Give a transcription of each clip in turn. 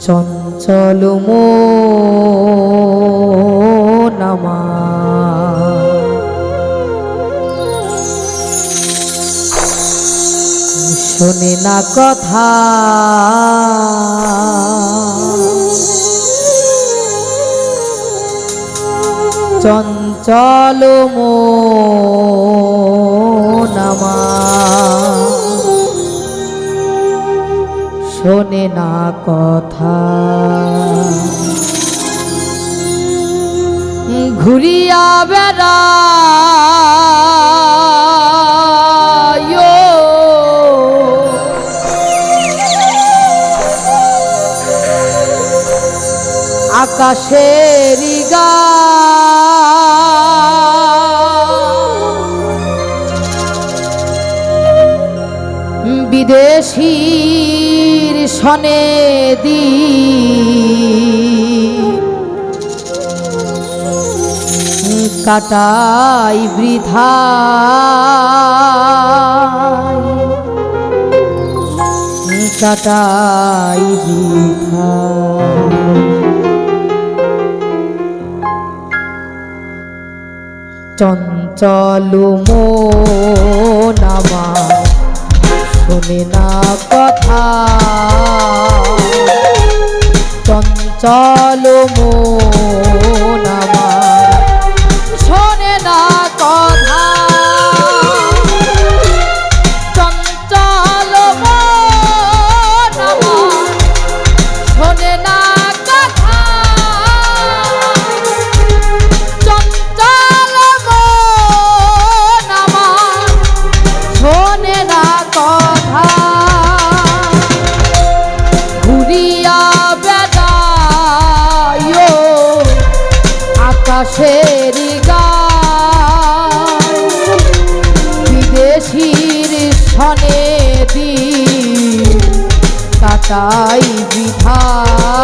চঞ্চল নামা। শোনে না কথা। চঞ্চল নামা। শোনে না কথা। ঘুরিয়া বেড়া আকাশের গা। বিদেশির সনে দি। কাটাই বৃথা। কাটাই বৃথা। চঞ্চল মো নামা শোনে না কথা। চঞ্চল মো নামা গায় বিদেশির সনে দি কাটাই বিধায়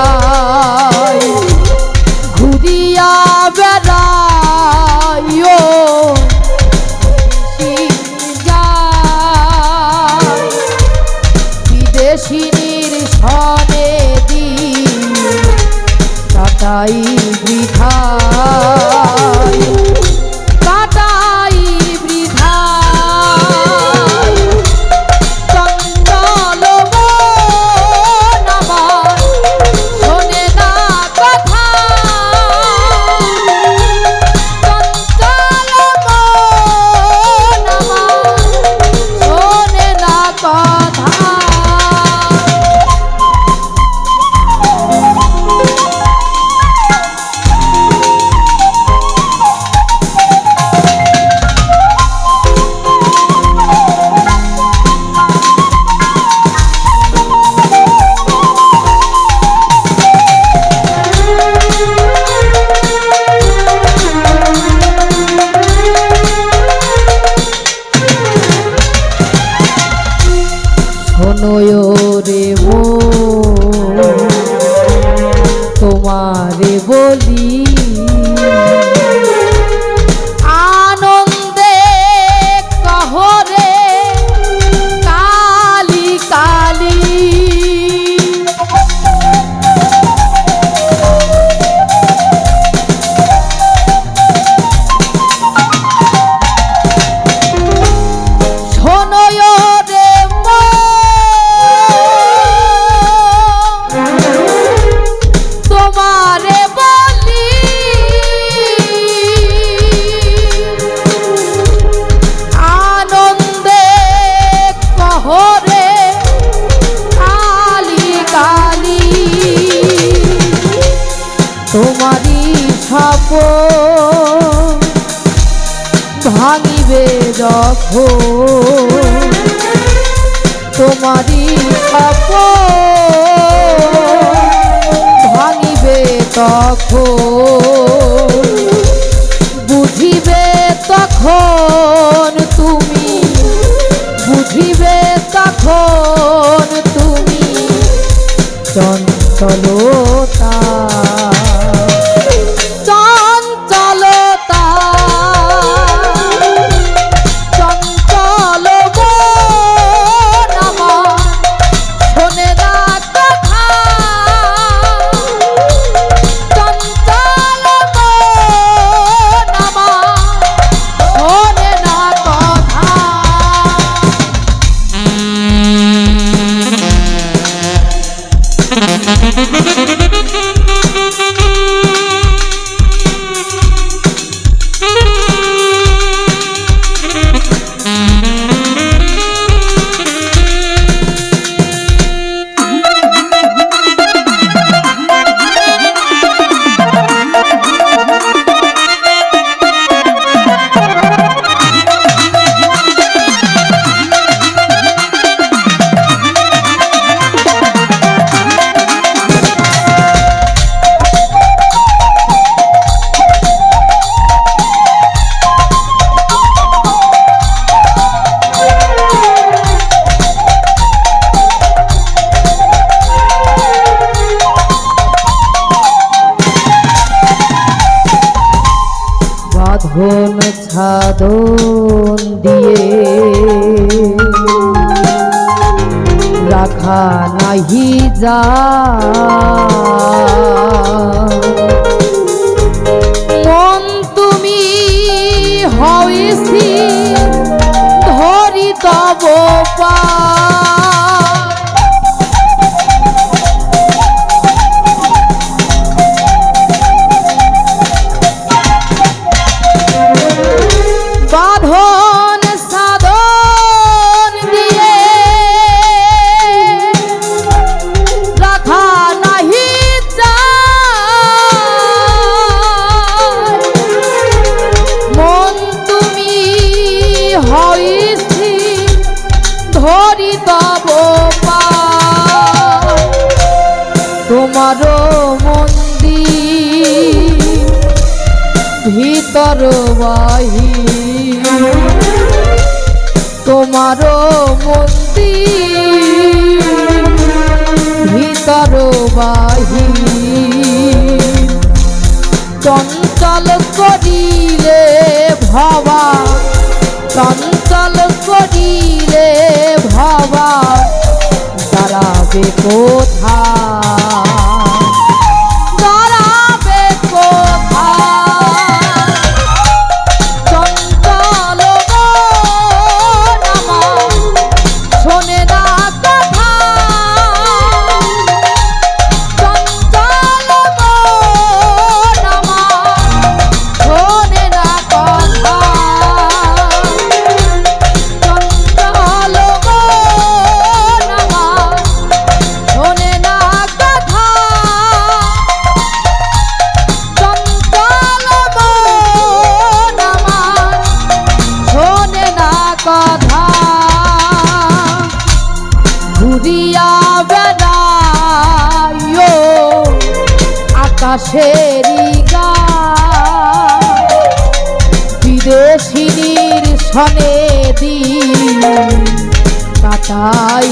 তোমারি সাপ ভাঙিবে তখন বুঝিবে তখন তুমি বুঝিবে তখন তুমি চঞ্চলতা ঘন ছাদন দিয়ে। রাখা নাহি যা। মন তুমি হয়েছি ধরি তব পা। বাহি তোমারও মন্দির ভিতর বাহি। চঞ্চল করিলে ভাবা চঞ্চল করিলে ভাবা। কথা বিদেশিনীর সনে দিন কাটাই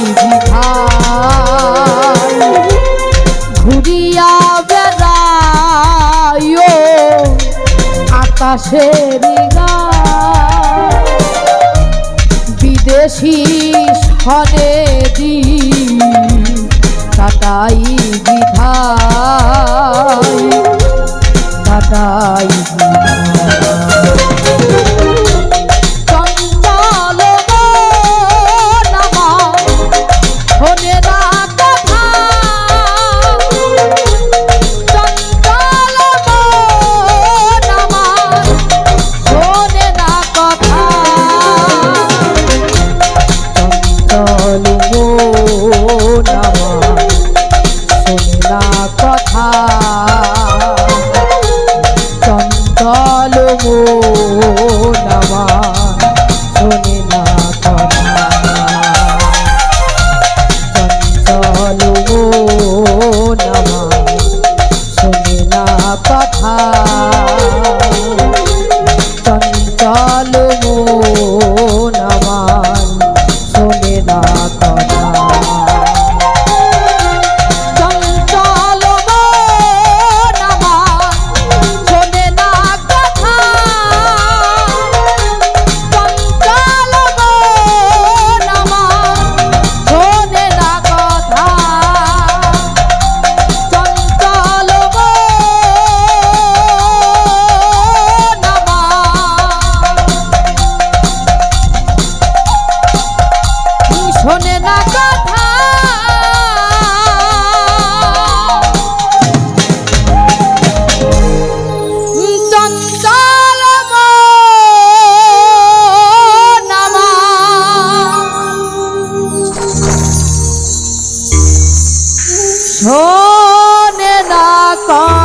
ঘুরিয়া বেড়ায় আকাশের গা। শীষ হরে দি তাতাই বিধায়। শোনে না কর